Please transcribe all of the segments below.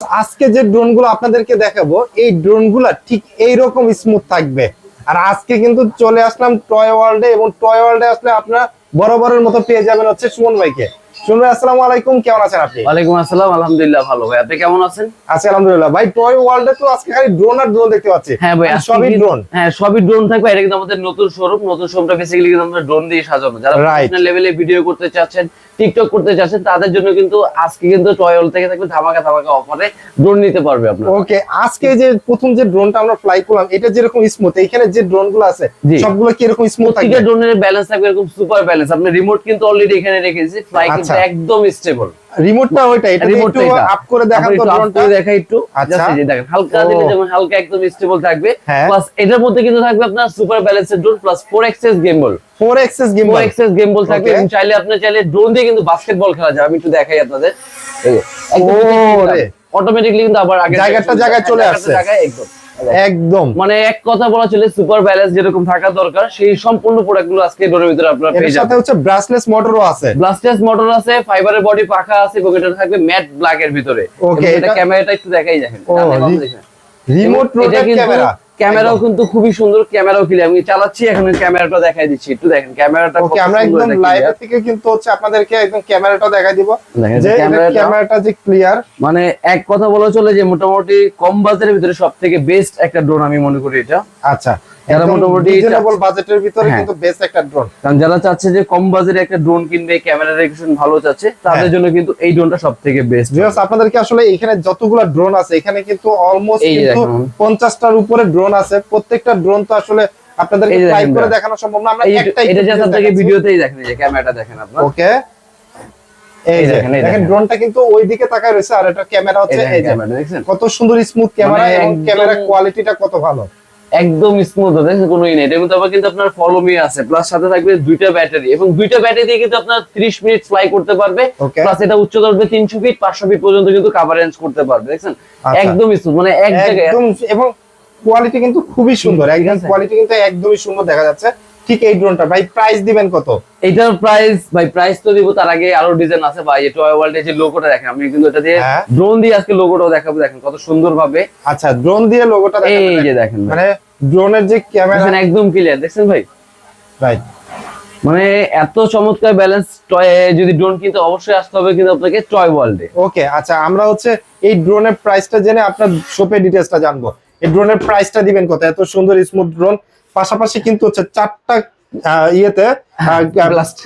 আজকে যে ড্রোনগুলো আপনাদেরকে দেখাবো এই ড্রোনগুলা ঠিক এইরকম স্মুথ থাকবে। আর আজকে কিন্তু চলে আসলাম টয় ওয়ার্ল্ডে এবং টয় ওয়ার্ল্ডে আসলে আপনারা বরাবরের মতো পেয়ে যাবেন হচ্ছে সুমন ভাইকে। সুমন ভাই আসসালামু আলাইকুম কেমন আছেন আপনি? ওয়ালাইকুম আসসালাম আলহামদুলিল্লাহ ভালো। ভাই আপনি কেমন আছেন? আছি আলহামদুলিল্লাহ। ভাই টয় ওয়ার্ল্ডে তো আজকে খালি ড্রোন আর ড্রোন দেখতে পাচ্ছি। হ্যাঁ ভাই সবই ড্রোন হ্যাঁ সবই ড্রোন থাকবে। এটা কিন্তু আমাদের নতুন শোরুম নতুন শোরুমটা বেসিক্যালি কিন্তু আমরা ড্রোন দিয়ে সাজানো যারা. প্রফেশনাল লেভেলে ভিডিও করতে চাচ্ছেন টিকটক করতে চাচ্ছেন তাদের জন্য কিন্তু আজকে কিন্তু টয়ল থেকে থাকবে ধামাকা ধামাকা অফারে ড্রোন নিতে পারবে আপনারা ওকে আজকে যে প্রথম যে ড্রোনটা আমরা ফ্লাই করলাম এটা যেরকম স্মুথ এখানে যে ড্রোনগুলো আছে। সবগুলো কি এরকম স্মুথ থাকবে প্রত্যেকটা ড্রোনের ব্যালেন্স থাকবে এরকম সুপার ব্যালেন্স আপনি রিমোট কিন্তু অলরেডি এখানে রেখেছি ফ্লাই কিন্তু আচ্ছা। একদম স্টেবল রিমোটটা ওইটা এটা একটু আপ করে দেখান তো ড্রোনটা দেখা একটু। আচ্ছা। এই যে দেখেন হালকা দিলে যেমন হালকা একদম স্টেবল থাকবে। হ্যাঁ। প্লাস এটার মধ্যে কিন্তু থাকবে আপনার সুপার ব্যালেন্সের drone plus four axis gimbal four axis game four axis gimbal থাকবে। এবং চাইলে আপনি চাইলে ড্রোন দিয়ে কিন্তু বাস্কেটবল খেলা যায়। আমি একটু দেখাই আপনাদের। ওরে। অটোমেটিকলি কিন্তু আবার আগে জায়গাটা জায়গায় চলে আসছে। জায়গায় একদম। একদম। মানে এক কথা বলা চলে সুপার ব্যালেন্স যেরকম থাকা দরকার সেই সম্পূর্ণ প্রোডাক্টগুলো আজকে ডোরের ভিতরে আপনারা পেয়ে যাবেন। সাথে হচ্ছে ব্রাসলেস মোটরও আছে। ব্রাসলেস মোটর আছে ফাইবারের বডি পাখা আছে এবং এটা থাকবে ম্যাট ব্ল্যাক এর ভিতরে। ওকে এটা ক্যামেরাটা একটু দেখাই দেখেন। রিমোট কিন্তু ক্যামেরা ক্যামেরাও কিন্তু খুবই সুন্দর ক্যামেরাও ক্লিয়ার আমি চালাচ্ছি এখন ক্যামেরাটা দেখাই দিচ্ছি। একটু দেখেন ক্যামেরাটা ওকে আমরা একদম লাইভ থেকে কিন্তু হচ্ছে আপনাদেরকে একদম ক্যামেরাটা দেখাই দিব। যে ক্যামেরাটা- যে ক্লিয়ার মানে এক কথা বলা চলে যে মোটামুটি কম বাজারের ভিতরে সবথেকে বেস্ট একটা ড্রোন আমি মনে করি এটা। আচ্ছা যারা মোটামুটি রিজনেবল বাজেটের ভিতরে হ্যাঁ। কিন্তু বেস্ট একটা ড্রোন কারণ যারা চাচ্ছে যে কম বাজারে একটা ড্রোন কিনবে ক্যামেরা রেগুলেশন ভালো চাচ্ছে তাদের হ্যাঁ। জন্য কিন্তু এই ড্রোনটা সব থেকে বেস্ট ভিউয়ার্স আপনাদেরকে আসলে এখানে যতগুলো ড্রোন আছে এখানে কিন্তু অলমোস্ট কিন্তু দেখুন। পঞ্চাশটার উপরে ড্রোন আছে। প্রত্যেকটা ড্রোন তো আসলে লাইভ করে দেখানো সম্ভব না। আমরা এটা একটাই জাস্ট আপনাকে ভিডিওতেই দেখেন যে ক্যামেরাটা দেখেন আপনার। ওকে এই দেখেন। ড্রোনটা কিন্তু ওই দিকে তাকায় রয়েছে আর এটা ক্যামেরা এই হচ্ছে এই যে কত সুন্দর স্মুথ ক্যামেরা মানে এবং একদম- ক্যামেরা কোয়ালিটিটা কত ভালো। একদম স্মুথ হবে কোনো ই নেই। এটার মধ্যে আবার কিন্তু আপনার ফলো মি আছে। প্লাস সাথে থাকবে দুইটা ব্যাটারি এবং দুইটা ব্যাটারি দিয়ে কিন্তু আপনার 30 মিনিট ফ্লাই করতে পারবে। প্লাস এটা উচ্চতা উঠবে 300 ফিট 500 ফিট পর্যন্ত কিন্তু কভারেজ করতে পারবে দেখছেন? আচ্ছা। একদম স্মুথ মানে এক জায়গায় একদম এবং কোয়ালিটি কিন্তু খুবই সুন্দর। একদম কোয়ালিটি কিন্তু একদমই সুন্দর দেখা যাচ্ছে। ঠিক এই ড্রোনটা ভাই প্রাইস দিবেন কত? এটার প্রাইস ভাই প্রাইস তো দিব তার আগে আরও ডিজাইন আছে ভাই টয় ওয়ার্ল্ডে যে লোগোটা দেখেন আমি কিন্তু এটা দিয়ে হ্যাঁ। ড্রোন দিয়ে আজকে লোগোটাও দেখাবো দেখেন কত সুন্দর ভাবে আচ্ছা ড্রোন দিয়ে লোগোটা এই যে দেখেন মানে ড্রোনের যে ক্যামেরা একদম ক্লিয়ার দেখছেন ভাই? রাইট মানে এত চমৎকার ব্যালেন্স টয় যদি ড্রোন কিনতে অবশ্যই আসতে হবে কিন্তু আপনাকে টয় ওয়ার্ল্ডে ওকে আচ্ছা আমরা হচ্ছে এই ড্রোনের প্রাইসটা জেনে আপনার শপের ডিটেইলসটা জানব। এই ড্রোনের প্রাইসটা দিবেন কত? এত সুন্দর স্মুথ ড্রোন পাশাপাশি কিন্তু হচ্ছে চারটা ইয়েতে হ্যাঁ, blast,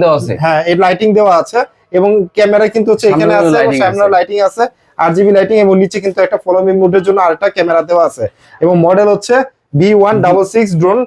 দেওয়া আছে। হ্যাঁ এই লাইটিং দেওয়া আছে এবং ক্যামেরা কিন্তু হচ্ছে এখানে আছে সামনে লাইটিং আছে আর জিবি লাইটিং এবং নিচে কিন্তু একটা ফলো মি মোডের জন্য আরেকটা ক্যামেরা দেওয়া আছে এবং মডেল হচ্ছে B one double six drone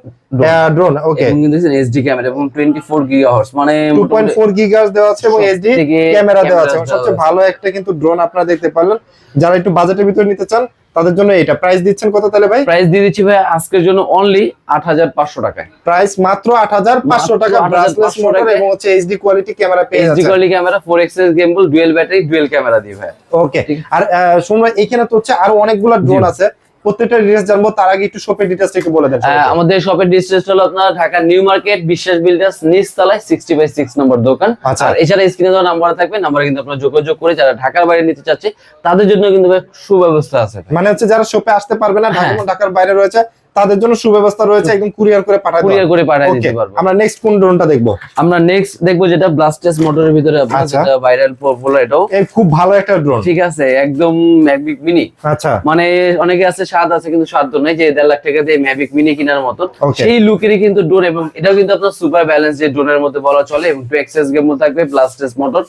drone okay দেখছেন ক্যামেরা এবং 24 গিগাহার্টজ মানে টু পয়েন্ট ফোর গিগার্স দেওয়া আছে এবং থেকে ক্যামেরা দেওয়া আছে। সবচেয়ে ভালো একটা কিন্তু ড্রোন আপনারা দেখতে পারলেন। যারা একটু বাজেটের ভিতরে নিতে চান তাদের জন্য এটা। প্রাইস দিচ্ছেন কত তাহলে ভাই? প্রাইস দিয়ে দিচ্ছি ভাই আজকের জন্য অনলি 8500 টাকায়। প্রাইস মাত্র আট হাজার পাঁচশো মাত্র টাকা ব্রাসলেস মোটর এবং হচ্ছে এইচডি কোয়ালিটি ক্যামেরা পেয়ে HD quality camera 4 axis gimbal dual battery dual camera দিয়ে ভাই। ওকে আর শুনুন এখানে তো হচ্ছে আরও অনেকগুলো ড্রোন আছে। প্রত্যেকটা ডিটেলস জানব তার আগে একটু শপের ডিটেলস একটু বলে দেন আহ, আমাদের শপের ডিটেলস হলো আপনার Dhaka new market Biswas builders নিচ তলায় সিক্সটি বাই সিক্স নম্বর দোকান আচ্ছা। আর এছাড়া স্ক্রিনে দেওয়া নাম্বার থাকবে নাম্বারে কিন্তু আপনারা যোগাযোগ করে যারা ঢাকার বাইরে নিতে চাচ্ছে তাদের জন্য কিন্তু সুব্যবস্থা আছে মানে হচ্ছে যারা শপে আসতে পারবে না ঢাকা হ্যাঁ। ঢাকার বাইরে রয়েছে তাদের জন্য সুব্যবস্থা রয়েছে একদম কুরিয়ার করে পাঠাতে কুরিয়ার করে ওকে দিতে পারব। আমরা নেক্সট কোন ড্রোনটা দেখব? আমরা নেক্সট দেখব যেটা ব্লাস্টেস মোটরের ভিতরে আপনার আচ্ছা। যেটা ভাইরাল পপুলার এটাও এই খুব ভালো একটা ড্রোন ঠিক আছে একদম ম্যাভিক মিনি আচ্ছা। মানে অনেকে আছে স্বাদ আছে কিন্তু স্বাদ নেই যে দেড় লাখ টাকা দিয়ে ম্যাভিক মিনি কেনার Okay. সেই লুকেরই কিন্তু ড্রোন এবং এটাও কিন্তু আপনার সুপার ব্যালেন্স যে ড্রোনের মধ্যে বলা চলে এবং টু এক্সেস গেমও থাকবে ব্লাস্টেস মোটর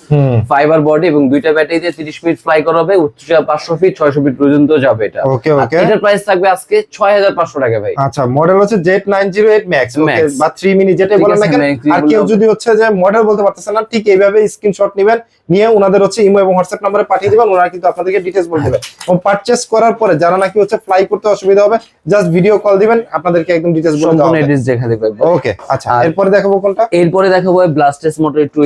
ফাইবার বডি এবং দুইটা ব্যাটারি দিয়ে তিরিশ মিনিট ফ্লাই করা হবে উচ্চতা পাঁচশো ফিট ছয়শো ফিট পর্যন্ত যাবে এটা। ওকে ওকে এটার প্রাইস থাকবে আজকে ছয় হাজার পাঁচশো টাকা। ভাই। আচ্ছা মডেল হচ্ছে Z nine zero eight max. বা থ্রি মিনি যেটাই ঠিক বলেন না কেন আর কেউ যদি হচ্ছে যে মডেল বলতে পারতেছে না ঠিক এইভাবে স্ক্রিনশট নেবেন নিয়ে ওনাদের হচ্ছে ইমো এবং হোয়াটসঅ্যাপ নাম্বারে পাঠিয়ে দিবেন ওনারা কিন্তু আপনাদেরকে ডিটেলস বলে দেবে। এবং পারচেস করার পরে যারা নাকি হচ্ছে ফ্লাই করতে অসুবিধা হবে জাস্ট ভিডিও কল দিবেন আপনাদেরকে একদম ডিটেলস বলে দেওয়া হবে। এডিস দেখা দেখবে ওকে আচ্ছা এরপরে দেখাবো কোনটা? এরপরে দেখাবো ব্লাস্টেস মোটর একটু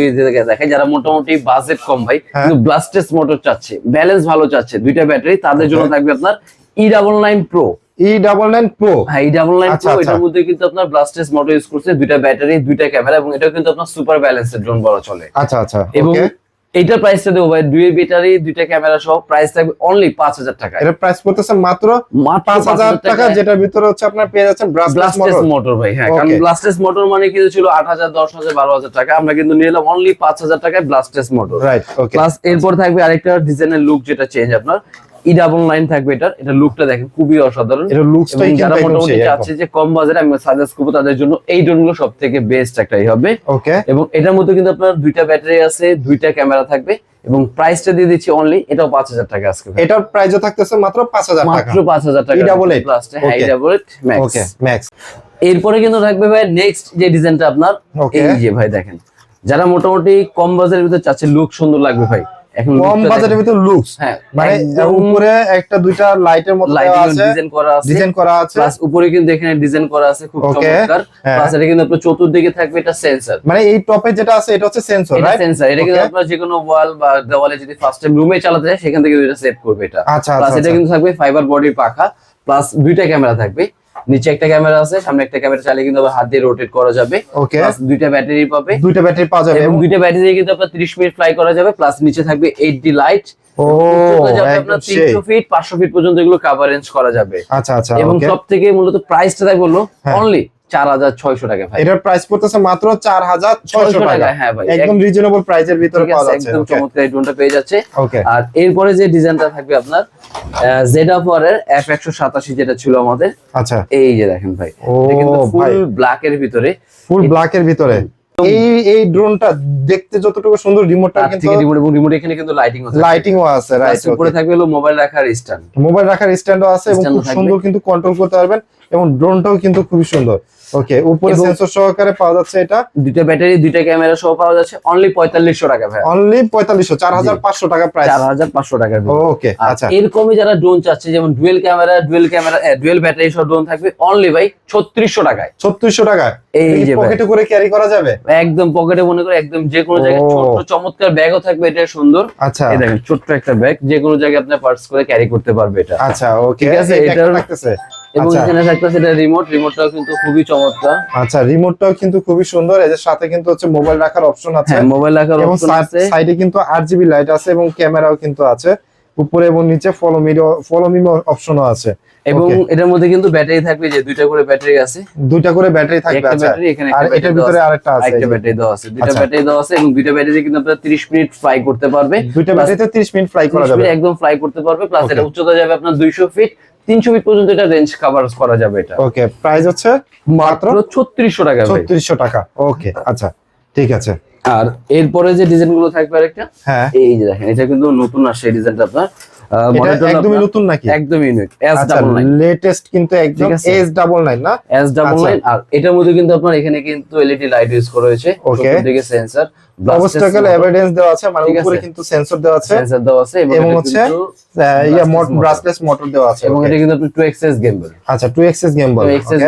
দেখে যারা মোটামুটি বাজেট কম ভাই হ্যাঁ। কিন্তু ব্লাস্টেস মোটর চাচ্ছে ব্যালেন্স ভালো চাচ্ছে দুইটা ব্যাটারি তাদের জন্য থাকবে আপনার E double nine pro E double nine pro হ্যাঁ ই ডাবল নাইন প্রো। এটার মধ্যে কিন্তু আপনার ব্লাস্টেস মোটর ইউজ করছে দুইটা ব্যাটারি দুইটা ক্যামেরা এবং এটাও কিন্তু আপনার সুপার ড্রোন বলা চলে। আচ্ছা আচ্ছা এবং ওকে এইটার প্রাইসটা দেবো ভাই দুই ব্যাটারি দুইটা ক্যামেরা সহ প্রাইস থাকবে অনলি পাঁচ হাজার টাকা এটা প্রাইস পড়তেছে মাত্র পাঁচ হাজার টাকা যেটার ভিতরে হচ্ছে আপনার পেয়ে যাচ্ছেন ব্লাস্টেস মোটর ভাই হ্যাঁ কারণ. ব্লাস্টেস মোটর মানে কিন্তু ছিল আট হাজার দশ হাজার বারো হাজার টাকা। আমরা কিন্তু নিয়ে এলাম অনলি পাঁচ হাজার টাকায় ব্লাস্টেস মোটর রাইট প্লাস এরপর থাকবে আরেকটা ডিজাইনের লুক যেটা চেঞ্জ আপনার। ই ডাবল লাইন থাকবে এটা এটা লুকটা দেখেন খুবই অসাধারণ। এটা এবং লুকসটাই যারা মোটামুটি চাচ্ছে যে কম বাজারে আমি সাজেস্ট করব তাদের জন্য এই ড্রোনগুলো সব থেকে বেস্ট একটাই হবে। ওকে। এবং এটার মধ্যে কিন্তু আপনার দুইটা ব্যাটারি আছে দুইটা ক্যামেরা থাকবে। এবং প্রাইসটা দিয়ে দিচ্ছি অনলি এটাও পাঁচ হাজার টাকা আজকে। এটার প্রাইসও থাকতেছে মাত্র পাঁচ হাজার টাকা। মাত্র পাঁচ হাজার টাকা। E88 প্লাস হ্যাঁ. ডাবল ম্যাক্স ওকে ম্যাক্স এরপরে কিন্তু থাকবে ভাই নেক্সট যে ডিজাইনটা আপনার এই যে ভাই দেখেন। যারা মোটামুটি কম বাজারের ভিতরে চাচ্ছে লুক সুন্দর লাগবে ভাই। কম দেখেন। ভিতরে লুকস হ্যাঁ মানে উপরে একটা দুইটা লাইটের মতো দেওয়া লাইটিং আছে। ডিজাইন করা আছে। ডিজাইন করা আছে। প্লাস উপরে কিন্তু এখানে ডিজাইন করা আছে খুব. চমৎকার। হ্যাঁ। প্লাস এটা কিন্তু আপনার চতুর্দিকে থাকবে এটা সেন্সর মানে এই টপে যেটা আছে এটা হচ্ছে সেন্সর রাইট সেন্সর এটা কিন্তু আপনার যে কোনো ওয়াল বা দেওয়ালে যদি ফার্স্ট টাইম রুমে চালাতে যায় সেখান থেকে এটা সেভ করবে এটা। আচ্ছা প্লাস আচ্ছা এটা কিন্তু থাকবে ফাইবার বডির পাখা প্লাস দুইটা ক্যামেরা থাকবে। নিচে একটা ক্যামেরা আছে সামনে একটা ক্যামেরা চালিয়ে কিন্তু আবার হাত দিয়ে রোটেট করা যাবে। ওকে প্লাস দুইটা ব্যাটারি পাবে। দুইটা ব্যাটারি পাওয়া যাবে। এবং দুইটা ব্যাটারি দিয়ে কিন্তু আপনার 30 মিনিট ফ্লাই করা যাবে প্লাস নিচে থাকবে 8D লাইট ও আপনার সেই। 300 ফিট 500 ফিট পর্যন্ত এগুলো কভারেজ করা যাবে। আচ্ছা আচ্ছা এবং সবথেকে সব থেকে মূলত প্রাইসটা তাই বলল অনলি 4600 টাকা ভাই। এটার প্রাইস পড়তেছে মাত্র চার হাজার ছয়শো টাকা। হ্যাঁ ভাই একদম রিজনেবল প্রাইসের ভিতরে পাওয়া যাচ্ছে একদম চমৎকার এই ড্রোনটা পেয়ে যাচ্ছে। আর এরপরে যে ডিজাইনটা থাকবে আপনার জেড এর এফ একশো সাতাশি যেটা ছিল আমাদের আচ্ছা। এই যে দেখেন ভাই কিন্তু ফুল ব্ল্যাক এর ভিতরে। ফুল ব্ল্যাক এর ভিতরে। এই এই ড্রোনটা দেখতে যতটুকু সুন্দর রিমোটটা কিন্তু রিমোট এবং রিমোট এখানে কিন্তু লাইটিং আছে লাইটিংও আছে রাইট Plus উপরে থাকবে হলো মোবাইল রাখার স্ট্যান্ড মোবাইল রাখার স্ট্যান্ডও আছে এবং ও খুব সুন্দর কিন্তু কন্ট্রোল করতে পারবেন। এবং ড্রোনটাও কিন্তু খুবই সুন্দর। ওকে উপরে সেন্সর সহকারে পাওয়া যাচ্ছে এটা। দুইটা ব্যাটারি দুইটা ক্যামেরা সহ পাওয়া যাচ্ছে। অনলি পঁয়তাল্লিশশো টাকা ভাই। অনলি পঁয়তাল্লিশশো চার হাজার পাঁচশো টাকা প্রাইস চার হাজার পাঁচশো টাকার ওকে আচ্ছা। এরকমই যারা ড্রোন চাচ্ছে যেমন dual camera dual camera dual battery সহ ড্রোন থাকবে অনলি ভাই ছত্রিশশো টাকায়। ছত্রিশশো টাকা এই যে পকেটে করে ক্যারি করা যাবে? একদম পকেটে মনে করে একদম যে কোনো জায়গায় ছোট চমৎকার ব্যাগও থাকবে এটা সুন্দর। আচ্ছা। এই দেখেন ছোট্ট একটা ব্যাগ যে কোনো জায়গায় আপনি পার্স করে ক্যারি করতে পারবে এটা। আচ্ছা ওকে ঠিক আছে, এটা থাকতেছে। এবং আচ্ছা। এখানে থাকতেছে এটা রিমোট রিমোটটাও কিন্তু খুবই চমৎকার। আচ্ছা রিমোটটাও কিন্তু খুবই সুন্দর। এর সাথে কিন্তু হচ্ছে মোবাইল রাখার অপশন আছে। হ্যাঁ মোবাইল রাখার অপশন আছে। সাইডে কিন্তু আর জিবি লাইট আছে এবং ক্যামেরাও কিন্তু আছে। উপরে এবং নিচে ফলো মি ফলো মি অপশনও আছে। এবং এটার মধ্যে কিন্তু ব্যাটারি থাকবে যে দুইটা করে ব্যাটারি আছে। দুইটা করে ব্যাটারি থাকবে একটা আচ্ছা। আর একটা এটার ভিতরে আরেকটা আছে যে। ব্যাটারি দেওয়া আছে। দুইটা আচ্ছা। ব্যাটারি দেওয়া আছে এবং দুইটা ব্যাটারি কিন্তু আপনার 30 মিনিট ফ্লাই করতে পারবে। দুইটা ব্যাটারিতে 30 মিনিট ফ্লাই করা যাবে। একদম ফ্লাই করতে পারবে। প্লাস এটা উচ্চতা যাবে আপনার 200 ফিট 300 ফিট পর্যন্ত এটা রেঞ্জ কভার করা যাবে এটা। ওকে প্রাইস হচ্ছে মাত্র মাত্র 3600 টাকা ভাই। 3600 টাকা। ওকে আচ্ছা ঠিক আছে। আর এরপরে যে ডিজাইনগুলো থাকবে আরেকটা হ্যাঁ। এই যে দেখেন এটা কিন্তু নতুন আসছে ডিজাইনটা আপনার। একদমই নতুন নাকি? এস আচ্ছা ডাবল নাইন লেটেস্ট কিন্তু একদম এস ডাবল নাইন না? এস ডাবল আচ্ছা। নাইন আর এটার মধ্যে কিন্তু আপনার এখানে কিন্তু এলইডি লাইট ইউজ করা হয়েছে। Okay. দিকে সেন্সর অবস্টাকেল এভিডেন্স দেওয়া আছে মানে উপরে কিন্তু সেন্সর দেওয়া আছে। সেন্সর দেওয়া আছে এবং এবং হচ্ছে ইয়া brushless ব্রাসলেস মোটর দেওয়া আছে এবং এটা কিন্তু আপনি এক্সএস গেমবল আচ্ছা এক্সএস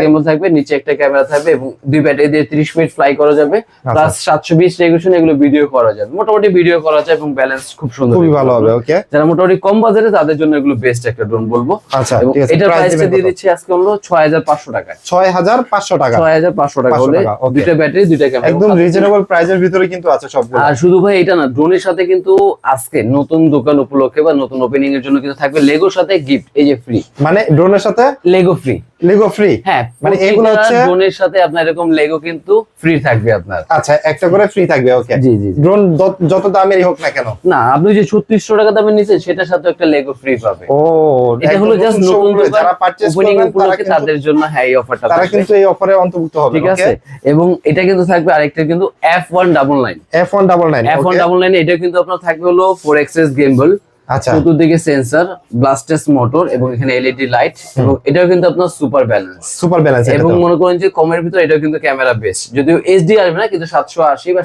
গেমবল থাকবে নিচে একটা ক্যামেরা থাকবে এবং দুই ব্যাটারি দিয়ে 30 মিনিট ফ্লাই করা যাবে আচ্ছা। প্লাস 720 রেগুলেশন এগুলো ভিডিও করা যাবে। মোটামুটি ভিডিও করা যায় এবং ব্যালেন্স খুব সুন্দর। খুবই ভালো হবে ওকে যারা মোটামুটি কম বাজারে তাদের জন্য এগুলো বেস্ট একটা ড্রোন বলব। আচ্ছা এবং ঠিক আছে এটার প্রাইস প্রাইসটা দিয়ে দিচ্ছি আজকে হলো 6500 টাকা। 6500 টাকা 6500 টাকা হলে দুটো দুইটা ব্যাটারি দুইটা ক্যামেরা একদম রিজনেবল প্রাইজের ভিতরে কিন্তু আছে সবগুলো। আর শুধু ভাই এটা না ড্রোনের সাথে কিন্তু আজকে নতুন দোকান উপলক্ষে বা নতুন ওপেনিং এর জন্য কিন্তু থাকবে লেগোর সাথে গিফট এই যে ফ্রি মানে ড্রোনের সাথে? লেগো ফ্রি লিগো ফ্রি হ্যাঁ মানে এগুলো হচ্ছে- ড্রোনের সাথে আপনার এরকম লেগো কিন্তু ফ্রি থাকবে আপনার। আচ্ছা একটা করে ফ্রি থাকবে ওকে জি জি। ড্রোন যত দামেরই হোক না কেন। না আপনি যে ছত্রিশশো টাকা দামের নিচ্ছেন সেটার সাথে একটা লেগো ফ্রি পাবে। ও এটা হলো জাস্ট নতুন যারা পারচেজ করবেন তারা কিন্তু তাদের জন্য হ্যাঁ এই অফারটা তারা কিন্তু এই অফারে অন্তর্ভুক্ত হবে ঠিক আছে? এবং এটা কিন্তু থাকবে আরেকটা কিন্তু F one double nine F one double nine F one double nine এটা কিন্তু আপনার থাকবে হলো ফোর এক্সেস গেমবল চতুর্দিকে সেন্সর ব্লাস্টেস মোটর এবং এখানে এলইডি লাইট এবং এটাও কিন্তু আপনার সুপার ব্যালেন্স সুপার ব্যালেন্স এবং মনে করেন যে কমের ভিতরে এটাও কিন্তু ক্যামেরা যদিও এইচডি আসবে না কিন্তু সাতশো আশি বা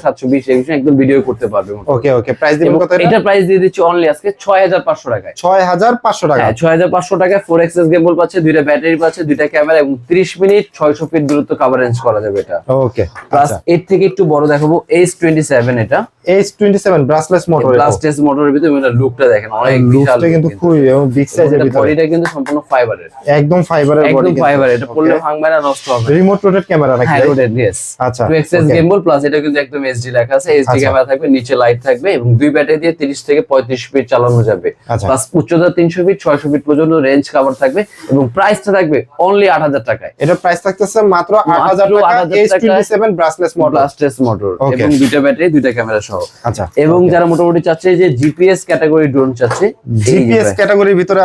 একদম ভিডিও করতে পারবে ওকে ওকে প্রাইস দিবেন কত এটা? প্রাইস দিয়ে দিচ্ছি অনলি আজকে ছয় হাজার পাঁচশো টাকায়। ছয় হাজার পাঁচশো টাকা। হ্যাঁ টাকায় গেমবল পাচ্ছে দুইটা ব্যাটারি পাচ্ছে দুইটা ক্যামেরা এবং ত্রিশ মিনিট ছয়শো ফিট দূরত্ব কাভারেজ করা যাবে এটা। ওকে প্লাস আচ্ছা। এর থেকে একটু বড় দেখাবো এইচ টোয়েন্টি সেভেন এটা H twenty seven brushless motor brushless মোটরের ভিতরে লুকটা দেখেন। অনেক বিশাল কিন্তু খুবই এবং বিগ সাইজের ভিতরে। বডিটা কিন্তু সম্পূর্ণ ফাইবারের একদম ফাইবারের বডি একদম ফাইবার এটা পড়লে ভাঙবে না নষ্ট হবে। রিমোট রোটেট ক্যামেরা নাকি হ্যাঁ রোডেড ইয়েস আচ্ছা টু গেমবল প্লাস এটা কিন্তু একদম এইচডি লেখা আছে। এইচডি আচ্ছা। ক্যামেরা থাকবে নিচে লাইট থাকবে এবং দুই ব্যাটারি দিয়ে 30 থেকে 35 ফিট চালানো যাবে। আচ্ছা। প্লাস উচ্চতা 300 ফিট 600 ফিট পর্যন্ত রেঞ্জ কভার থাকবে এবং প্রাইসটা থাকবে অনলি 8000 টাকায়। এটার প্রাইস থাকতেছে মাত্র আট হাজার মাত্র টাকা 8,000 H twenty seven brushless motor brushless motor এবং দুইটা ব্যাটারি দুইটা ক্যামেরা সহ। আচ্ছা। এবং যারা মোটামুটি চাচ্ছে যে জিপিএস ক্যাটাগরি ড্রোন চাচ্ছে জিপিএস ক্যাটাগরির ভিতরে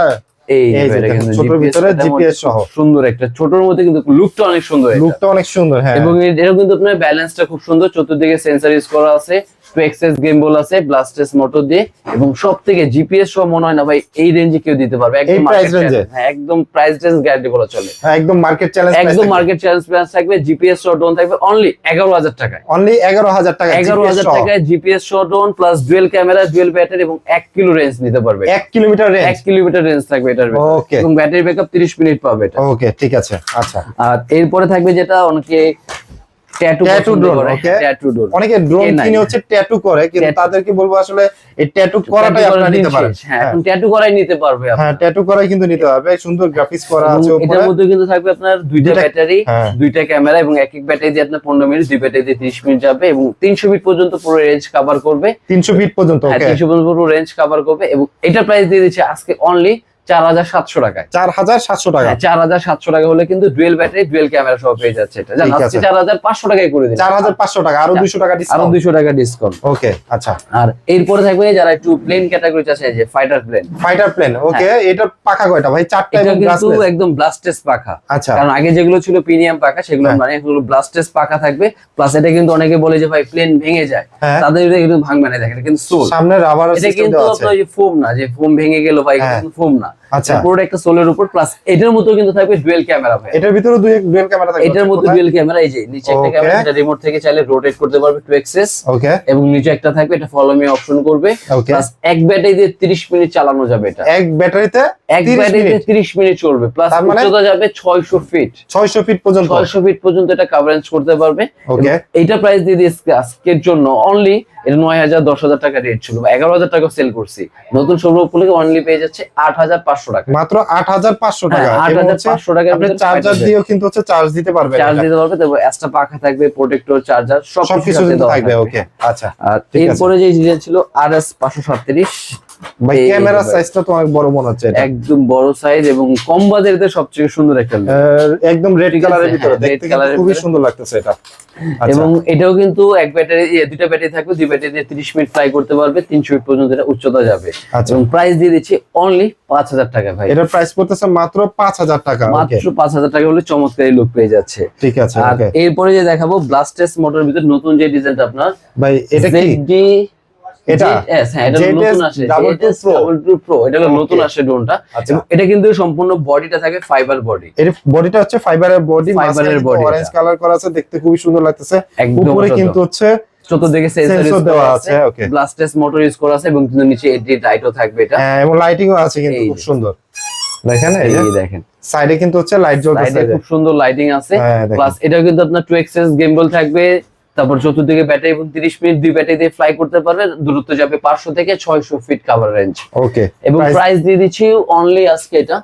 এই ছোটর ভিতরে জিপিএস সহ। সুন্দর একটা ছোটর মধ্যে কিন্তু লুকটা অনেক সুন্দর। লুকটা অনেক সুন্দর হ্যাঁ এবং এটা কিন্তু আপনার ব্যালেন্সটা খুব সুন্দর চতুর্দিকে সেন্সর ইউজ করা আছে টু এক্সেস গেম বল আছে ব্লাস্টেস মোটর দিয়ে এবং সব থেকে জিপিএস সহ মনে হয় না ভাই এই রেঞ্জে কেউ দিতে পারবে। একদম challenge। হ্যাঁ একদম প্রাইস রেঞ্জ গ্যারান্টি বলা চলে। হ্যাঁ, একদম মার্কেট চ্যালেঞ্জ একদম মার্কেট চ্যালেঞ্জ প্রাইস থাকবে জিপিএস সহ ড্রোন থাকবে অনলি এগারো হাজার টাকায়। অনলি এগারো হাজার টাকা এগারো GPS হাজার সহ। টাকায় জিপিএস সহ drone plus dual camera dual battery এবং এক কিলো রেঞ্জ নিতে পারবে। এক কিলোমিটার রেঞ্জ এক কিলোমিটার রেঞ্জ থাকবে এটার। Okay. এবং ব্যাটারি ব্যাকআপ তিরিশ মিনিট পাবে এটা। ওকে ঠিক আছে। আচ্ছা। আর এরপরে থাকবে যেটা অনেকে tattoo Tattoo drone, tattoo drone অনেকে ড্রোন কিনে হচ্ছে ট্যাটু করে কিন্তু তাদেরকে বলব আসলে এই ট্যাটু করাটাই আপনারা নিতে পারেন। হ্যাঁ এখন ট্যাটু করাই নিতে পারবে হ্যাঁ ট্যাটু করাই কিন্তু নিতে হবে। সুন্দর গ্রাফিক্স করা আছে উপরে। এটার মধ্যে কিন্তু থাকবে আপনার দুইটা ব্যাটারি হ্যাঁ। দুইটা ক্যামেরা এবং এক এক ব্যাটারি দিয়ে আপনার পনেরো মিনিট দুই ব্যাটারি দিয়ে তিরিশ মিনিট যাবে এবং তিনশো মিনিট পর্যন্ত পুরো রেঞ্জ কভার করবে। তিনশো ফিট পর্যন্ত হ্যাঁ ওকে তিনশো পর্যন্ত পুরো রেঞ্জ কভার করবে এবং এটা প্রাইস দিয়ে দিচ্ছে আজকে অনলি চার হাজার সাতশো টাকায়। চার হাজার সাতশো টাকা। হ্যাঁ চার হাজার সাতশো টাকা হলে কিন্তু ডুয়েল ব্যাটারি ডুয়েল ক্যামেরা সহ পেয়ে যাচ্ছে এটা। জান ঠিক আজকে আছে। চার হাজার পাঁচশো টাকায় করে দিন চার হাজার পাঁচশো টাকা আরও দুইশো টাকা আরও ডিসকাউন্ট টাকা ডিসকাউন্ট ওকে আচ্ছা। আর এরপরে থাকবে যারা একটু প্লেন ক্যাটাগরি আছে যে fighter plane fighter plane okay এটা পাকা কয়টা ভাই? চারটা। এটা এবং কিন্তু একদম ব্লাস্টেস পাখা। আচ্ছা। কারণ আগে যেগুলো ছিল প্রিমিয়াম পাখা সেগুলো হ্যাঁ। মানে এগুলো ব্লাস্টেস পাকা থাকবে। প্লাস এটা কিন্তু অনেকে বলে যে ভাই প্লেন ভেঙে যায়। হ্যাঁ। তাদের এটা কিন্তু ভাঙবে না দেখেন কিন্তু সোল সামনে রাবার এটা কিন্তু আপনার ফোম না যে ফোম ভেঙে গেল ভাই। ফোম না। আচ্ছা। পুরোটা একটা সোলের উপর প্লাস এটার মতো কিন্তু থাকবে ডুয়েল ক্যামেরা ভাই। এটার ভিতরে দুই ডুয়েল ক্যামেরা থাকবে। এটার মধ্যে ডুয়েল ক্যামেরা এই যে নিচে একটা ক্যামেরা এটা রিমোট থেকে চাইলে রোটেট করতে পারবে টু এক্সেস ওকে এবং নিচে একটা থাকবে এটা ফলো মি অপশন করবে। প্লাস এক ব্যাটারি দিয়ে 30 মিনিট চালানো যাবে এটা। এক ব্যাটারিতে এক ব্যাটারিতে মিনিট 30 মিনিট চলবে প্লাস? উচ্চতা যাবে 600 ফিট 600 ফিট পর্যন্ত। 600 ফিট পর্যন্ত এটা কভারেজ করতে পারবে. এইটা প্রাইস দিয়ে আজকের জন্য অনলি এটা টাকা রেট ছিল। বা এগারো হাজার টাকা সেল করছি। নতুন উপলক্ষে অনলি পেয়ে যাচ্ছে আট হাজার পাঁচশো টাকা। মাত্র 8500 টাকা। হ্যাঁ, এবং 8,500 টাকার আপনি চার্জার দিয়েও কিন্তু হচ্ছে চার্জ দিতে পারবেন চার্জ দিতে পারবে তারপর এক্সট্রা পাখা থাকবে প্রোটেক্টর চার্জার সব কিছু থাকবে ওকে আচ্ছা এরপরে যে ছিল আর এস পাঁচশো সাতত্রিশ ভাই ক্যামেরা সাইজটা তো অনেক বড় মনে হচ্ছে একদম বড় সাইজ এবং কম বাজেটে সবচেয়ে সুন্দর একটা একদম রেড কালারের ভিতরে। হ্যাঁ, দেখতে কিন্তু খুবই সুন্দর লাগতেছে এটা। আচ্ছা। এবং এটাও কিন্তু এক ব্যাটারি দুইটা ব্যাটারি থাকবে দুই ব্যাটারি দিয়ে তিরিশ মিনিট ফ্লাই করতে পারবে ফিট পর্যন্ত এটা উচ্চতা যাবে। আচ্ছা। এবং প্রাইস দিয়ে দিচ্ছি অনলি পাঁচ হাজার টাকা ভাই। এটার প্রাইস পড়তেছে মাত্র 5000 টাকা মাত্র পাঁচ হাজার টাকা হলে চমৎকারী লুক পেয়ে যাচ্ছে। ঠিক আছে আর এরপরে যে দেখাবো ব্লাস্টেস মোটর ভিতরে নতুন যে ডিজাইনটা আপনার ভাই এটা কি? এটা? হ্যাঁ এটা নতুন আসে এটা ড্রোনটা আচ্ছা। এটা কিন্তু সম্পূর্ণ বডিটা থাকে ফাইবার বডি এর বডিটা হচ্ছে ফাইবারের বডি অরেঞ্জ কালার করা আছে দেখতে খুবই সুন্দর লাগতেছে। উপরে কিন্তু হচ্ছে চতুর্দিকে সেন্সর ইউজ দেওয়া করা আছে, ব্লাস্টেস মোটর ইউজ করা আছে এবং কিন্তু নিচে এডি লাইটও থাকবে এটা। হ্যাঁ, এবং লাইটিংও আছে কিন্তু খুব সুন্দর। দেখেন এই দেখেন। সাইডে কিন্তু হচ্ছে লাইট জ্বলতেছে। খুব সুন্দর লাইটিং আছে। হ্যাঁ, প্লাস এটাও কিন্তু আপনার টু এক্সেস গেমবল থাকবে তারপর চতুর্দিকে ব্যাটারি এবং তিরিশ মিনিট দুই ব্যাটারি দিয়ে ফ্লাই করতে পারবে দূরত্ব যাবে পাঁচশো থেকে ছয়শো ফিট কাভার রেঞ্জ ওকে এবং প্রাইস দিয়ে দিচ্ছি অনলি আজকে এটা।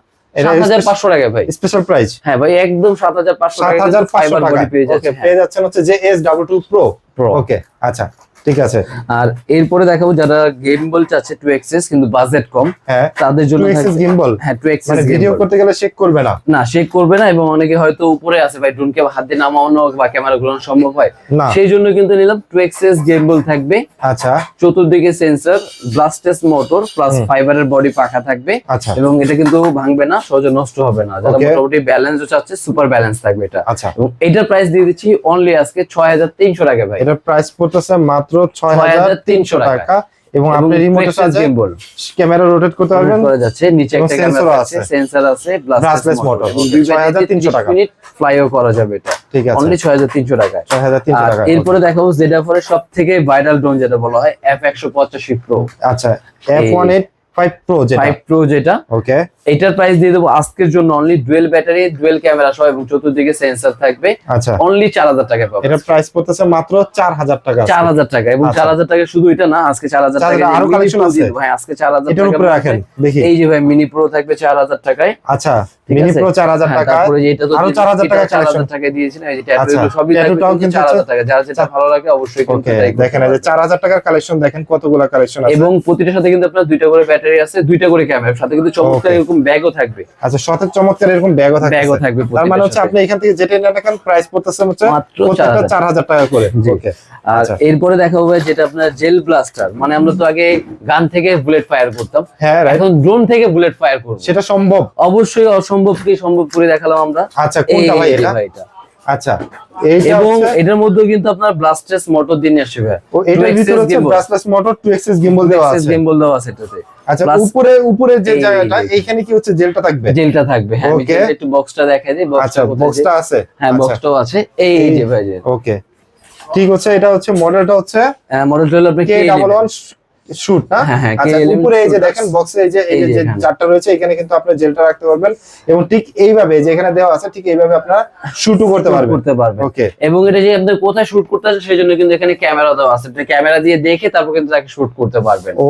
আচ্ছা। ঠিক আছে। আর এরপরে দেখাবো যারা গেম বল চাচ্ছে টু এক্সেস কিন্তু বাজেট কম হ্যাঁ তাদের জন্য এক্সেস হ্যাঁ টু এক্সেস মানে ভিডিও করতে গেলে চেক করবে না? না শেক করবে না এবং অনেকে হয়তো উপরে আছে ভাই ড্রোনকে হাত দিয়ে নামানো বা ক্যামেরা ঘোরানো সম্ভব হয়। সেই জন্য কিন্তু নিলাম টু এক্সেস গেমবল থাকবে। আচ্ছা। চতুর্দিকে সেন্সর ব্লাস্টেস মোটর প্লাস ফাইবারের বডি পাখা থাকবে আচ্ছা। এবং এটা কিন্তু ভাঙবে না সহজে নষ্ট হবে না। যারা মোটামুটি ব্যালেন্স চাচ্ছে সুপার ব্যালেন্স থাকবে এটা। আচ্ছা। এবং এটার প্রাইস দিয়ে দিচ্ছি অনলি আজকে ছয় হাজার তিনশো টাকা ভাই। এটার প্রাইস পড়তেছে মাত্র ছয় হাজার তিনশো টাকা। টাকা। এবং আপনি রিমোট ক্যামেরা রোটেট করতে পারবেন। করা যাচ্ছে নিচে একটা সেন্সর আছে। সেন্সর আছে মোটর 6,300 টাকা টাকা। মিনিট ফ্লাইও করা যাবে এটা। ঠিক আছে। অনলি ছয় হাজার তিনশো টাকায়। ছয় হাজার টাকা। এরপরে দেখাবো যেটা সব সবথেকে ভাইরাল ড্রোন যেটা বলা হয় এফ একশো পঁচাশি প্রো আচ্ছা এফ ওয়ান প্রো যেটা ফাইভ প্রো যেটা ওকে এটার প্রাইস দিয়ে দেবো আজকের জন্য only dual battery dual camera সহ এবং চতুর্দিকে সেন্সর থাকবে আচ্ছা অনলি চার হাজার টাকা এটা প্রাইস পড়তেছে মাত্র চার হাজার টাকা চার হাজার টাকা এবং আচ্ছা। চার হাজার টাকা শুধু এটা না আজকে 4,000 টাকা আরও mini আছে? ভাই আজকে চার হাজার এটার টাকা উপরে রাখেন দেখি এই যে ভাই মিনি প্রো থাকবে চার হাজার টাকায় আচ্ছা মিনি প্রো চার হাজার হ্যাঁ, টাকা তারপরে এটা তো আরও 4,000 টাকা 4,000 টাকা দিয়েছিলাম এই যে আচ্ছা, সবই থাকবে tattoo-টাও কিন্তু চার হাজার হচ্ছে- টাকা যার যেটা ভালো লাগে অবশ্যই কিন্তু দেখেন এই যে টাকার কালেকশন দেখেন কতগুলা কালেকশন আছে এবং প্রতিটার সাথে কিন্তু আপনার দুইটা করে ব্যাটারি আছে দুইটা করে ক্যামেরা সাথে কিন্তু চমৎকার এরকম ব্যাগও থাকবে। আচ্ছা সতের চমৎকার এরকম ব্যাগও থাকবে ব্যাগও থাকবে তার মানে হচ্ছে আপনি এখান থেকে যেটা নেন এখন প্রাইস পড়তেছে হচ্ছে মাত্র 4,000 টাকা করে। ওকে আর আচ্ছা। এরপরে দেখা হবে যেটা আপনার জেল ব্লাস্টার মানে আমরা তো আগে গান থেকে বুলেট ফায়ার করতাম। হ্যাঁ. এখন ড্রোন থেকে বুলেট ফায়ার করব। সেটা সম্ভব। অবশ্যই অসম্ভব অসম্ভবকে সম্ভব করে দেখালাম আমরা। আচ্ছা কোনটা ভাই এটা। আচ্ছা এবং এটার মধ্যেও কিন্তু আপনার ব্লাস্টেস মোটর দিয়ে নিয়ে আসবে ও এটার ভিতরে হচ্ছে ব্রাসলেস মোটর গিম্বল দেওয়া আছে। গেমবল দেওয়া আছে এটাতে। আচ্ছা উপরে উপরে যে জায়গাটা এইখানে কি হচ্ছে জেলটা থাকবে? জেলটা থাকবে হ্যাঁ আমি একটু বক্সটা দেখাই দিই আচ্ছা বক্সটা বক্সটা আছে। হ্যাঁ আচ্ছা। বক্সটাও আছে। এই যে ভাই ওকে ঠিক হচ্ছে এটা হচ্ছে মডেলটা হচ্ছে মডেলটা হলো ডাবল ওয়ান শুট না হ্যাঁ, হ্যাঁ, আচ্ছা উপরে এই যে দেখেন বক্সে এই যে এই। চারটা রয়েছে এখানে কিন্তু আপনি জেলটা রাখতে পারবেন। এবং ঠিক এইভাবে যে এখানে দেওয়া আছে ঠিক এইভাবে আপনারা শুটও করতে পারবেন। করতে পারবেন। ওকে এবং এটা যে আপনি কোথায় শুট করতে সেই জন্য কিন্তু এখানে ক্যামেরা দেওয়া আছে। আপনি ক্যামেরা দিয়ে দেখে তারপর কিন্তু তাকে শুট করতে পারবেন। ও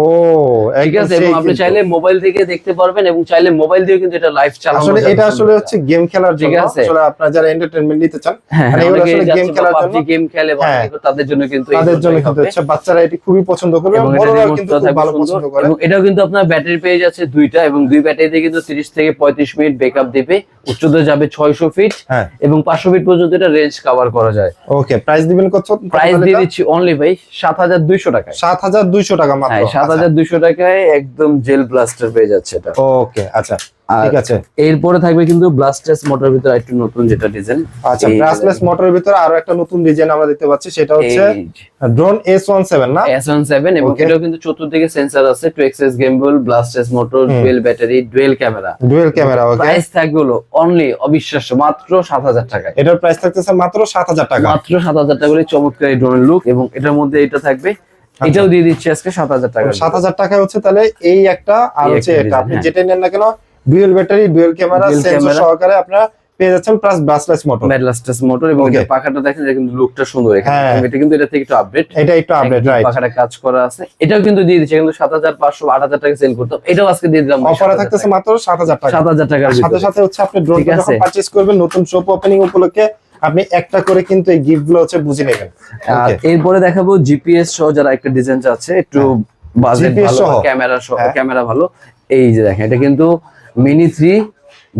ঠিক আছে? এবং আপনি চাইলে মোবাইল থেকে দেখতে পারবেন এবং চাইলে মোবাইল দিয়ে কিন্তু এটা লাইভ চালানো আসলে এটা আসলে হচ্ছে গেম খেলার জন্য। আসলে আপনারা যারা এন্টারটেইনমেন্ট নিতে চান হ্যাঁ মানে হ্যাঁ, এগুলো আসলে গেম খেলার জন্য। গেম খেলে হ্যাঁ। তাদের জন্য কিন্তু তাদের জন্য কিন্তু বাচ্চারা এটি খুবই পছন্দ করবে এবং এবং এটা বড়রাও remote কিন্তু খুব ভালো পছন্দ করে। এবং এটাও কিন্তু আপনার ব্যাটারি পেয়ে যাচ্ছে দুইটা এবং দুই ব্যাটারিতে কিন্তু 30 থেকে 35 মিনিট ব্যাকআপ দিবে। উচ্চতা যাবে 600 ফিট হ্যাঁ। এবং 500 ফিট পর্যন্ত এটা রেঞ্জ কভার করা যায়। ওকে প্রাইস দিবেন কত? প্রাইস দিয়ে দিচ্ছি অনলি ভাই 7200 টাকায়। সাত হাজার দুইশো টাকা মাত্র। হ্যাঁ 7200 টাকায় একদম জেল ব্লাস্টার পেয়ে যাচ্ছে এটা। ওকে আচ্ছা। ঠিক আছে। এরপরে থাকবে কিন্তু ব্লাস্টার্স মোটর ভিতরে একটু নতুন যেটা ডিজাইন আচ্ছা ব্রাসলেস মোটরের ভিতরে আরও একটা নতুন ডিজাইন আমরা দেখতে পাচ্ছি সেটা হচ্ছে ড্রোন এস ওয়ান সেভেন না? S17 এবং এটাও কিন্তু চতুর্দিকে সেন্সর আছে two axis gimbal brushless motor dual battery dual camera dual camera okay price থাকবে হলো অনলি অবিশ্বাস্য মাত্র 7000 টাকায়। এটার প্রাইস থাকতেছে মাত্র সাত হাজার টাকা। মাত্র 7000 টাকা করে চমৎকার এই ড্রোনের লুক এবং এটার মধ্যে এটা থাকবে। এটাও দিয়ে দিচ্ছি আজকে 7000 টাকা। আচ্ছা। সাত হাজার টাকা হচ্ছে তাহলে এই একটা আর হচ্ছে এটা আপনি হ্যাঁ। যেটা নেন না কেন dual battery dual camera sensor সহকারে আপনারা পেয়ে যাচ্ছেন plus brushless motor brushless motor এবং. এটা পাখাটা দেখেন এটা কিন্তু লুকটা সুন্দর এখানে। হ্যাঁ। এটা কিন্তু এটা থেকে একটু আপডেট এটা একটু আপডেট রাইট পাখাটা কাজ করা আছে। এটাও কিন্তু দিয়ে দিচ্ছে কিন্তু 7500 8000 টাকা সেল করতাম। এটাও আজকে দিয়ে দিলাম। অফারে থাকতেছে মাত্র সাত হাজার টাকা। 7000 টাকার আর সাথে সাথে হচ্ছে আপনি ড্রোনটা ঠিক যখন পারচেজ করবেন নতুন শপ ওপেনিং উপলক্ষে আপনি একটা করে কিন্তু এই গিফটগুলো হচ্ছে বুঝে নেবেন। আর এরপরে দেখাবো জিপিএস সহ যারা একটা ডিজাইন চাচ্ছে একটু বাজেট GPS ভালো ক্যামেরা সহ হ্যাঁ। ক্যামেরা ভালো। এই যে দেখেন এটা কিন্তু মিনি থ্রি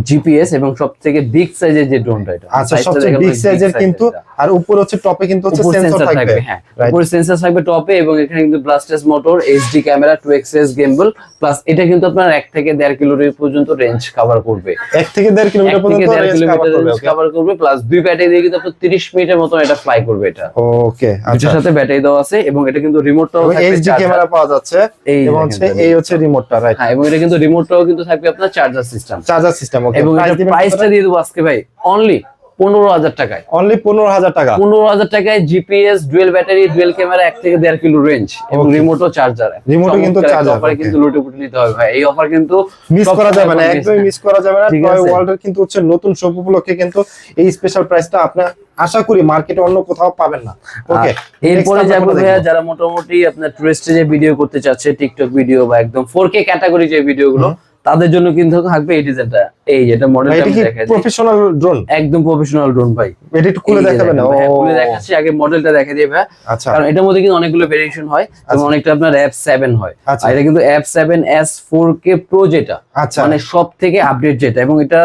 জিপিএস এবং সব থেকে বিগ সাইজের যে ড্রোনটা এটা আচ্ছা সবচেয়ে বিগ সাইজের কিন্তু। আর উপর হচ্ছে টপে কিন্তু হচ্ছে সেন্সর থাকবে। হ্যাঁ. উপর সেন্সর থাকবে টপে এবং এখানে কিন্তু brushless motor HD camera two axis gimbal plus এটা কিন্তু আপনার এক থেকে দেড় কিলোর পর্যন্ত রেঞ্জ কভার করবে। এক থেকে দেড় এক কিলোমিটার পর্যন্ত রেঞ্জ কভার করবে প্লাস দুই ব্যাটারি দিয়ে কিন্তু আপনার তিরিশ মিনিটের মতন এটা ফ্লাই করবে এটা। ওকে আচ্ছা। সাথে ব্যাটারি দেওয়া আছে এবং এটা কিন্তু রিমোটটাও থাকবে এইচডি ক্যামেরা পাওয়া যাচ্ছে এই এবং হচ্ছে এই হচ্ছে রিমোটটা রাইট হ্যাঁ এবং এটা কিন্তু রিমোটটাও কিন্তু থাকবে আপনার charger system charger system okay এবং এটার প্রাইসটা দিয়ে দেবো আজকে ভাই অনলি পনেরো হাজার টাকায়। অনলি পনেরো হাজার টাকা? পনেরো হাজার টাকায় GPS dual battery dual camera এক থেকে দেড় কিলো রেঞ্জ এবং. রিমোটও চার্জার Remote ও কিন্তু অফারে কিন্তু লুটে পুটে নিতে হবে ভাই। এই অফার কিন্তু মিস করা যাবে না একদমই মিস করা যাবে না। টয় ওয়ার্ল্ডের কিন্তু হচ্ছে নতুন শপ উপলক্ষে কিন্তু এই স্পেশাল প্রাইসটা আপনি আশা করি মার্কেটে অন্য কোথাও পাবেন না। ওকে এরপরে যাব ভাইয়া যারা মোটামুটি আপনার টুরিস্টে যে ভিডিও করতে চাচ্ছে টিকটক ভিডিও বা একদম ফোর কে ক্যাটাগরি যে ভিডিওগুলো তাদের জন্য কিন্তু থাকবে এই ডিজাইনটা। এই যেটা মডেলটা আমি দেখাচ্ছি। প্রফেশনাল ড্রোন একদম প্রফেশনাল ড্রোন ভাই। এটা একটু খুলে দেখাবেন না? খুলে দেখাচ্ছি আগে মডেলটা দেখা দিই ভাই। আচ্ছা। কারণ এটার মধ্যে কিন্তু অনেকগুলো ভেরিয়েশন হয় এবং আচ্ছা। অনেকটা আপনার অ্যাপ সেভেন হয়। আচ্ছা। আর এটা কিন্তু app seven S four K pro যেটা আচ্ছা। মানে সব থেকে আপডেট যেটা। এবং এটা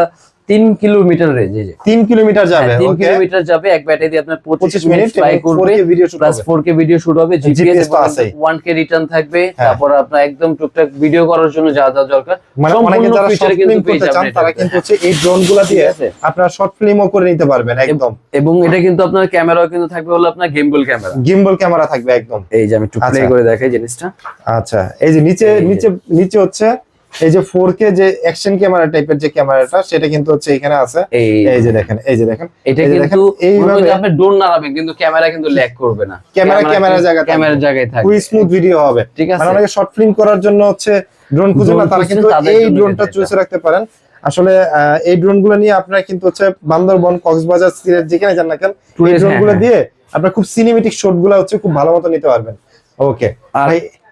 তিন কিলোমিটার রেঞ্জ তিন কিলোমিটার যাবে হ্যাঁ, তিন কিলোমিটার যাবে এক ব্যাটারি দিয়ে আপনার পঁচিশ মিনিট ফ্লাই করবে video shoot plus four K video shoot হবে জিপিএস ওয়ান কে রিটার্ন থাকবে হ্যাঁ। তারপর আপনার একদম টুকটাক ভিডিও করার জন্য যা যা দরকার মানে অনেকে যারা শর্ট ফিল্ম করতে চান তারা কিন্তু হচ্ছে এই ড্রোনগুলা দিয়ে ঠিক আছে? আপনারা শর্ট ফিল্মও করে নিতে পারবেন একদম। এবং এটা কিন্তু আপনার ক্যামেরাও কিন্তু থাকবে হলো আপনার গেমবল ক্যামেরা গিম্বল ক্যামেরা থাকবে একদম। এই যে আমি একটু প্লে আচ্ছা। করে দেখাই জিনিসটা। আচ্ছা এই যে নিচে নিচে নিচে হচ্ছে এই যে ফোর কে যে অ্যাকশন ক্যামেরা টাইপের যে ক্যামেরাটা সেটা কিন্তু হচ্ছে এখানে আছে। এই যে দেখেন। এই যে দেখেন। এটা কিন্তু এইভাবে- হয় আপনি ড্রোন নাড়াবেন কিন্তু ক্যামেরা কিন্তু ল্যাগ করবে না। ক্যামেরা ক্যামেরার জায়গায় থাকবে। ক্যামেরার জায়গায় থাকবে। খুবই স্মুথ ভিডিও হবে। ঠিক আছে। মানে অনেকে শর্ট ফিল্ম করার জন্য হচ্ছে ড্রোন খুঁজে না তারা কিন্তু এই ড্রোনটা চুজে রাখতে পারেন। আসলে এই ড্রোনগুলো নিয়ে আপনারা কিন্তু হচ্ছে বান্দরবন কক্সবাজার সিলেট যেখানে যান না কেন এই ড্রোনগুলো হ্যাঁ, দিয়ে আপনার খুব সিনেমেটিক শটগুলো হচ্ছে খুব ভালো মতো নিতে পারবেন। ওকে আর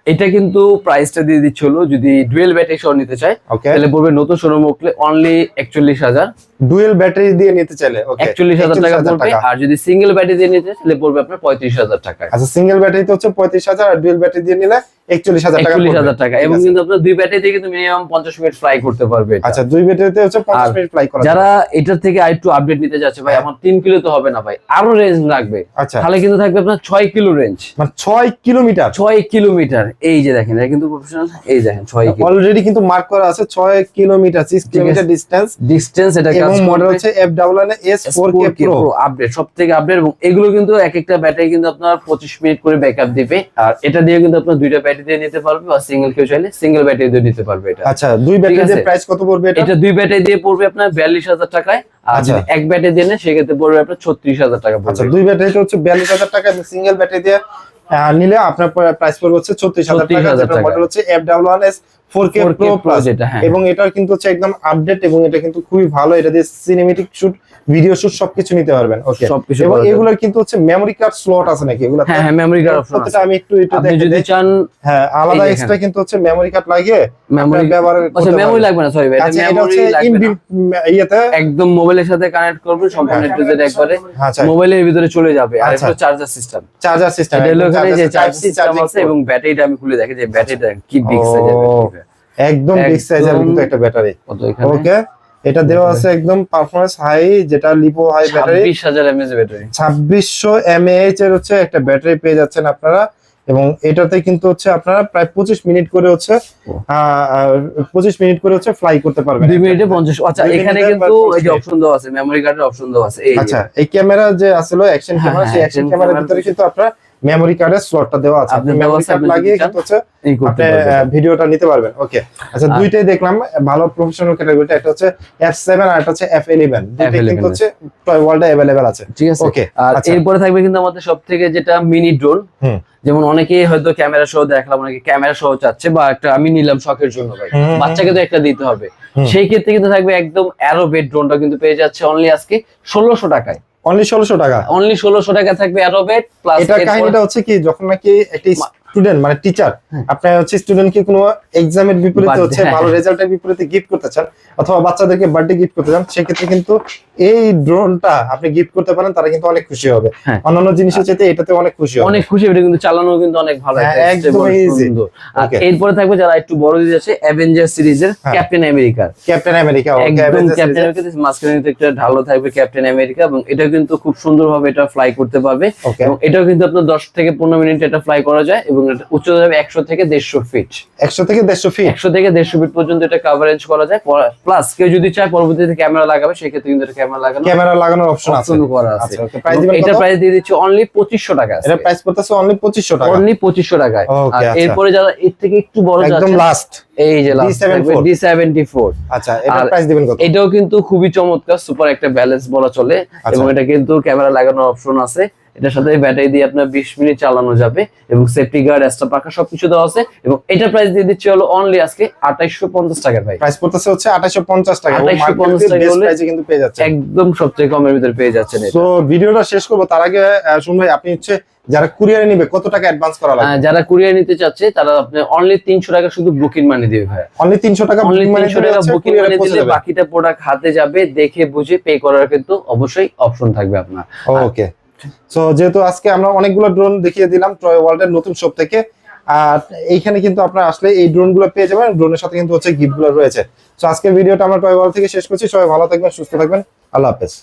এটা কিন্তু প্রাইসটা দিয়ে দিচ্ছিল যদি ডুয়েল ব্যাটারি সহ নিতে চায় ওকে তাহলে পড়বে নতুন শোরুম উঠলে অনলি একচল্লিশ হাজার। ডুয়েল ব্যাটারি দিয়ে নিতে চাইলে একচল্লিশ হাজার টাকা পড়বে। আর যদি সিঙ্গেল ব্যাটারি দিয়ে নিতে তাহলে পড়বে আপনার পঁয়ত্রিশ হাজার টাকা আচ্ছা সিঙ্গেল ব্যাটারিতে হচ্ছে পঁয়ত্রিশ হাজার আর ডুয়েল ব্যাটারি দিয়ে নিলে একচল্লিশ হাজার টাকা একচল্লিশ হাজার টাকা। এবং কিন্তু আপনার দুই ব্যাটারি দিয়ে কিন্তু মিনিমাম পঞ্চাশ মিনিট ফ্লাই করতে পারবে আচ্ছা দুই ব্যাটারিতে হচ্ছে পঞ্চাশ মিনিট ফ্লাই করা যারা এটার থেকে আরেকটু আপডেট নিতে যাচ্ছে ভাই হ্যাঁ। আমার তিন কিলো তো হবে না ভাই আরও রেঞ্জ লাগবে। আচ্ছা। তাহলে কিন্তু থাকবে আপনার ছয় কিলো রেঞ্জ মানে ছয় কিলোমিটার। ছয় কিলোমিটার। এই যে দেখেন এটা কিন্তু প্রফেশনাল এই দেখেন ছয় অলরেডি কিন্তু মার্ক করা আছে ছয় kilometre six kilometre distance distance এটা কাজ এবং মডেল হচ্ছে F double N S four K pro update সব থেকে আপডেট এবং এগুলো কিন্তু এক একটা ব্যাটারি কিন্তু আপনার পঁচিশ মিনিট করে ব্যাকআপ দিবে। আর এটা দিয়ে কিন্তু আপনার দুইটা ব্যাটারি দিয়ে নিতে পারবে বা সিঙ্গেল কেউ চাইলে সিঙ্গেল ব্যাটারি দিয়ে নিতে পারবে এটা। আচ্ছা দুই ব্যাটারি। প্রাইস কত পড়বে এটা? দুই ব্যাটারি দিয়ে পড়বে আপনার বিয়াল্লিশ হাজার টাকায় আর আচ্ছা। যদি এক ব্যাটারি দিয়ে নেয় সেক্ষেত্রে পড়বে আপনার ছত্রিশ হাজার টাকা আচ্ছা দুই ব্যাটারিতে হচ্ছে বিয়াল্লিশ হাজার টাকা সিঙ্গেল ব্যাটারি দিয়ে নিলে আপনার প্রাইস পড়বে হচ্ছে ছত্রিশ হাজার টাকা 36,000 যেটা। মডেল হচ্ছে F double one S four K 4K pro Pro plus হ্যাঁ। এবং এটার কিন্তু হচ্ছে একদম আপডেট এবং এটা কিন্তু খুবই ভালো এটা দিয়ে সিনেমেটিক শুট ভিডিও শুট সবকিছু নিতে পারবেন ওকে সবকিছু এবং এগুলোর কিন্তু হচ্ছে মেমরি কার্ড স্লট আছে নাকি? এগুলো হ্যাঁ হ্যাঁ মেমোরি কার্ড অপশন আছে আমি একটু একটু আপনি দেখে যদি চান হ্যাঁ আলাদা এক্সট্রা কিন্তু হচ্ছে মেমরি কার্ড লাগিয়ে মেমোরি ব্যবহার আচ্ছা মেমোরি লাগবে না সরি ভাই এটা আচ্ছা হচ্ছে লাগবে না। ইয়েতে? একদম মোবাইলের সাথে কানেক্ট করবেন সম্পূর্ণ হ্যাঁ। টু জেড একবারে। আচ্ছা। মোবাইলের ভিতরে চলে যাবে আর আচ্ছা। এটা চার্জার সিস্টেম চার্জার সিস্টেম এটা হলো যে চার্জ সিস্টেম আছে এবং ব্যাটারিটা আমি খুলে দেখি যে ব্যাটারিটা কি বিগ সাইজের একদম বিগ সাইজের কিন্তু একটা ব্যাটারি ওকে এটা দেওয়া আছে একদম পারফরম্যান্স হাই যেটা লিপো হাই ব্যাটারি ছাব্বিশ হাজার এমএএচ ব্যাটারি ছাব্বিশশো এমএএইচ এর হচ্ছে একটা ব্যাটারি পেয়ে যাচ্ছেন আপনারা। এবং এটাতে কিন্তু হচ্ছে আপনারা প্রায় পঁচিশ মিনিট করে হচ্ছে পঁচিশ মিনিট করে হচ্ছে ফ্লাই করতে পারবেন। দুই মিনিটে পঞ্চাশ আচ্ছা এখানে কিন্তু এই যে অপশন দেওয়া আছে মেমরি কার্ডের অপশন দেওয়া আছে এই আচ্ছা এই ক্যামেরা যে আসলে অ্যাকশন ক্যামেরা সেই অ্যাকশন ক্যামেরার ভিতরে কিন্তু আপনার মেমরি কার্ডের স্লটটা দেওয়া আছে। আপনি মেমরি কার্ড লাগিয়ে কিন্তু হচ্ছে আপনি ভিডিওটা নিতে পারবেন। ওকে আচ্ছা দুইটাই দেখলাম ভালো প্রফেশনাল ক্যাটাগরিটা একটা হচ্ছে এফ সেভেন আর একটা হচ্ছে এফ ইলেভেন দুইটাই কিন্তু হচ্ছে টয় ওয়ার্ল্ডে অ্যাভেলেবেল আছে। ঠিক আছে। Okay, আর আচ্ছা। এরপরে থাকবে কিন্তু আমাদের সব থেকে যেটা মিনি ড্রোন হুম। যেমন অনেকেই হয়তো ক্যামেরা সহ দেখলাম অনেকে ক্যামেরা সহ চাচ্ছে বা একটা আমি নিলাম শখের জন্য ভাই। বাচ্চাকে তো একটা দিতে হবে। সেই ক্ষেত্রে কিন্তু থাকবে একদম অ্যারো বেড ড্রোনটা কিন্তু পেয়ে যাচ্ছে অনলি আজকে ষোলোশো টাকায়। অনলি ষোলোশো টাকা। অনলি ষোলোশো টাকা থাকবে অ্যারোবেট প্লাস এটা কাহিনীটা হচ্ছে কি যখন নাকি একটি স্টুডেন্ট মানে টিচার। আপনার হচ্ছে স্টুডেন্টকে কোনো এক্সামের বিপরীতে হচ্ছে ভালো। রেজাল্টের বিপরীতে গিফট করতে চান অথবা বাচ্চাদেরকে বার্থডে গিফট করতে চান সেক্ষেত্রে কিন্তু এই ড্রোনটা আপনি গিফট করতে পারেন তারা কিন্তু অনেক খুশি হবে হ্যাঁ। অন্যান্য জিনিসের চাইতে এটাতে অনেক খুশি হবে অনেক খুশি এটা কিন্তু চালানো কিন্তু অনেক ভালো হ্যাঁ, একদম। সুন্দর। আর এরপরে থাকবে যারা একটু বড় দিতে আছে অ্যাভেঞ্জার সিরিজের। ক্যাপ্টেন আমেরিকার ক্যাপ্টেন আমেরিকা একদম ক্যাপ্টেন আমেরিকা মাঝখানে কিন্তু একটা ঢালো থাকবে ক্যাপ্টেন আমেরিকা এবং এটা কিন্তু খুব সুন্দরভাবে এটা ফ্লাই করতে পারবে এবং এটাও কিন্তু আপনার দশ থেকে পনেরো মিনিট এটা ফ্লাই করা যায় এবং উচ্চতা যাবে একশো থেকে দেড়শো ফিট একশো থেকে দেড়শো ফিট একশো থেকে দেড়শো ফিট পর্যন্ত এটা কাভারেজ করা যায়। প্লাস কেউ যদি চায় পরবর্তীতে ক্যামেরা লাগাবে সেক্ষেত্রে কিন্তু ক্যামেরা লাগানো ক্যামেরা লাগানোর অপশন আছে। করা আছে। আচ্ছা, এটা প্রাইস দিয়ে দিচ্ছে অনলি পঁচিশশো টাকা এটা প্রাইস পড়তেছে অনলি পঁচিশশো টাকা। অনলি পঁচিশশো টাকায়। আর আচ্ছা। এরপরে যারা এর থেকে একটু বড় একদম লাস্ট এই যে D74 ডি সেভেন্টি ফোর আচ্ছা এটা প্রাইস দিবেন কত? এটাও কিন্তু খুবই চমৎকার সুপার একটা ব্যালেন্স বলা চলে। আচ্ছা। এবং এটা কিন্তু ক্যামেরা লাগানোর অপশন আছে। এটার সাথে ব্যাটারি দিয়ে আপনার বিশ মিনিট চালানো যাবে এবং সেফটি গার্ড এক্সট্রা পাখা সবকিছু দেওয়া আছে এবং এটা প্রাইস দিয়ে দিচ্ছে হলো অনলি আজকে আঠাইশশো পঞ্চাশ টাকার ভাই। প্রাইস পড়তেছে হচ্ছে আঠাশশো পঞ্চাশ টাকা 2850 টাকা হলে- প্রাইসে কিন্তু পেয়ে যাচ্ছে একদম সবচেয়ে কমের ভিতরে পেয়ে যাচ্ছেন এটা। তো ভিডিওটা শেষ করব। তার আগে শুন ভাই আপনি হচ্ছে যারা কুরিয়ারে নিবে কত টাকা অ্যাডভান্স করা লাগবে? যারা কুরিয়ার নিতে চাচ্ছে তারা আপনি অনলি তিনশো টাকা শুধু বুকিং মানি দিবে ভাই। অনলি তিনশো টাকা অনলি booking money তিনশো দিলে টাকা বুকিং মানি দিলে বাকিটা প্রোডাক্ট হাতে যাবে দেখে বুঝে পে করার কিন্তু অবশ্যই অপশন থাকবে আপনার। ওকে সো যেহেতু আজকে আমরা অনেকগুলো ড্রোন দেখিয়ে দিলাম টয় ওয়ার্ল্ডের নতুন শপ থেকে, আর এইখানে কিন্তু আপনারা আসলে এই ড্রোনগুলো পেয়ে যাবেন ড্রোনের সাথে কিন্তু হচ্ছে গিফটগুলো রয়েছে। তো আজকের ভিডিওটা আমরা টয় ওয়ার্ল্ড থেকে শেষ করছি। সবাই ভালো থাকবেন, সুস্থ থাকবেন। আল্লাহ হাফেজ।